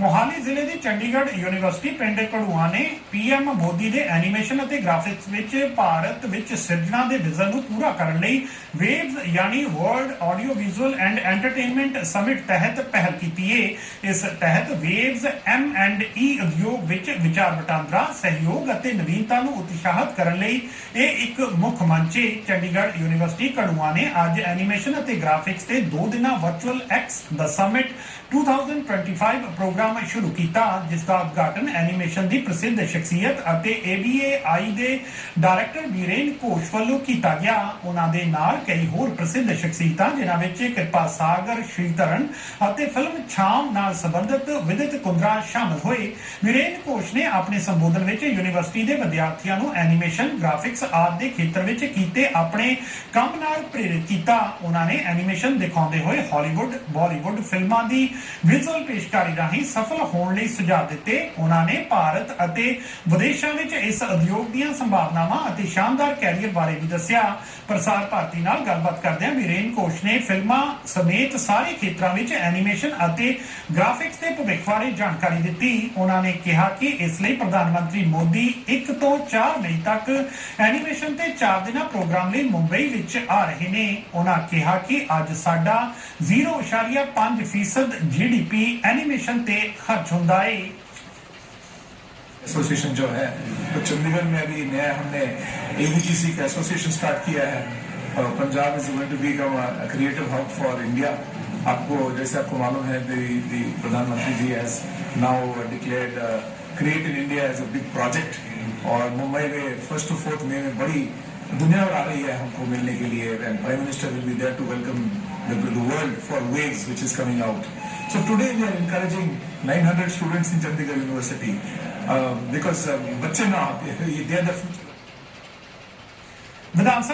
ਮੋਹਾਲੀ ਜ਼ਿਲ੍ਹੇ ਦੀ ਚੰਡੀਗੜ੍ਹ ਯੂਨੀਵਰਸਿਟੀ ਪਿੰਡ ਕੜੂਆ ਨੇ ਪੀਐਮ ਮੋਦੀ ਦੇ ਐਨੀਮੇਸ਼ਨ ਅਤੇ ਗ੍ਰਾਫਿਕਸ ਵਿੱਚ ਭਾਰਤ ਵਿੱਚ ਸਿਰਜਣਾ ਦੇ ਵਿਜ਼ਨ ਨੂੰ ਪੂਰਾ ਕਰਨ ਲਈ ਵੇਵਸ ਯਾਨੀ world audio visual and entertainment summit ਤਹਿਤ ਪਹਿਲ ਕੀਤੀ ਹੈ ਇਸ ਤਹਿਤ ਵੇਵਸ ਐਮ ਐਂਡ ਈ ਉਦਯੋਗ ਵਿੱਚ ਵਿਚਾਰ ਵਟਾਂਦਰਾ, ਸਹਿਯੋਗ ਅਤੇ ਨਵੀਨਤਾ ਨੂੰ ਉਤਸ਼ਾਹਿਤ ਕਰਨ ਲਈ ਇਹ ਇੱਕ ਮੁੱਖ ਮੰਚ ਹੈ ਚੰਡੀਗੜ੍ਹ ਯੂਨੀਵਰਸਿਟੀ ਕੜੂਆ ਨੇ ਅੱਜ ਐਨੀਮੇਸ਼ਨ ਅਤੇ ਗ੍ਰਾਫਿਕਸ ਤੇ ਦੋ ਦਿਨਾਂ ਵਰਚੁਅਲ ਐਕਸ ਦਾ ਸਮਿਟ 2025 ਪ੍ਰੋਗਰਾਮ ਸ਼ੁਰੂ ਕੀਤਾ, ਜਿਸ ਦਾ ਉਦਘਾਟਨ ਐਨੀਮੇਸ਼ਨ ਦੀ ਪ੍ਰਸਿੱਧ ਸ਼ਖਸੀਅਤ ਅਤੇ ABAI ਦੇ ਡਾਇਰੈਕਟਰ ਵੀਰੇਨ ਘੋਸ਼ ਵੱਲੋਂ ਕੀਤਾ ਗਿਆ। ਉਹਨਾਂ ਦੇ ਨਾਲ ਕਈ ਹੋਰ ਪ੍ਰਸਿੱਧ ਸ਼ਖਸੀਅਤਾਂ, ਜਿਨ੍ਹਾਂ ਵਿੱਚ ਕਿਰਪਾ ਸਾਗਰ, ਸ਼੍ਰੀਧਰਨ ਅਤੇ ਫਿਲਮ ਛਾਮ ਨਾਲ ਸੰਬੰਧਿਤ ਵਿਦਿਤ ਕੁੰਦਰਾ ਸ਼ਾਮਲ ਹੋਏ। ਵੀਰੇਨ ਘੋਸ਼ ਨੇ ਆਪਣੇ ਸੰਬੋਧਨ ਵਿੱਚ ਯੂਨੀਵਰਸਿਟੀ ਦੇ ਵਿਦਿਆਰਥੀਆਂ ਨੂੰ ਐਨੀਮੇਸ਼ਨ ਗ੍ਰਾਫਿਕਸ ਆਦਿ ਦੇ ਖੇਤਰ ਵਿੱਚ ਕੀਤੇ ਆਪਣੇ ਕੰਮ ਨਾਲ ਪ੍ਰੇਰਿਤ ਕੀਤਾ। ਉਹਨਾਂ ਨੇ ਐਨੀਮੇਸ਼ਨ ਦਿਖਾਉਂਦੇ ਹੋਏ ਹਾਲੀਵੁੱਡ ਬਾਲੀਵੁੱਡ ਫਿਲਮਾਂ ਦੀ ਵਿਜ਼ੂਅਲ ਪੇਸ਼ਕਾਰੀ ਰਾਹੀਂ ਸਫਲ ਹੋਣ ਲਈ ਸੁਝਾਅ ਦਿੱਤੇ। ਉਹਨਾਂ ਨੇ ਭਾਰਤ ਅਤੇ ਵਿਦੇਸ਼ਾਂ ਵਿੱਚ ਇਸ ਉਦਯੋਗ ਦੀਆਂ ਸੰਭਾਵਨਾਵਾਂ ਅਤੇ ਸ਼ਾਨਦਾਰ ਕੈਰੀਅਰ ਬਾਰੇ ਵੀ ਦੱਸਿਆ। ਪ੍ਰਸਾਰ ਭਾਰਤੀ ਨਾਲ ਗੱਲਬਾਤ ਕਰਦਿਆਂ ਵੀਰੇਨ ਕੋਸ਼ ਨੇ ਫਿਲਮਾਂ ਸਮੇਤ ਸਾਰੇ ਖੇਤਰਾਂ ਵਿੱਚ ਐਨੀਮੇਸ਼ਨ ਅਤੇ ਗ੍ਰਾਫਿਕਸ ਦੇ ਭਵਿੱਖ ਬਾਰੇ ਜਾਣਕਾਰੀ ਦਿੱਤੀ। ਉਹਨਾਂ ਨੇ ਕਿਹਾ ਕਿ ਇਸ ਲਈ ਪ੍ਰਧਾਨ ਮੰਤਰੀ ਮੋਦੀ 1 ਤੋਂ 4 ਮਈ ਤੱਕ ਐਨੀਮੇਸ਼ਨ ਤੇ 4 ਦਿਨਾਂ ਪ੍ਰੋਗਰਾਮ ਲਈ ਮੁੰਬਈ ਵਿੱਚ ਆ ਰਹੇ ਨੇ। ਉਹਨਾਂ ਕਿਹਾ ਕਿ ਅੱਜ ਸਾਡਾ 0.5% ਜੀਡੀਪੀ ਐਨੀਮੇਸ਼ਨ ਤੇ हाँ, हथुंदाई एसोसिएशन जो है तो चंडीगढ़ में अभी नया हमने एवीजीसी का एसोसिएशन स्टार्ट किया है और Punjab is going to become creative hub for India आपको, जैसे आपको मालूम है प्रधानमंत्री ji has now declared create in India as a big project और मुंबई में फ़र्स्ट टू फोर्थ मे में बड़ी दुनिया आ रही है हमको मिलने के लिए. And prime minister will be there to welcome the world for waves which is coming out So today we are encouraging 900 students in Chandigarh University uh, because um, they are the future. Madam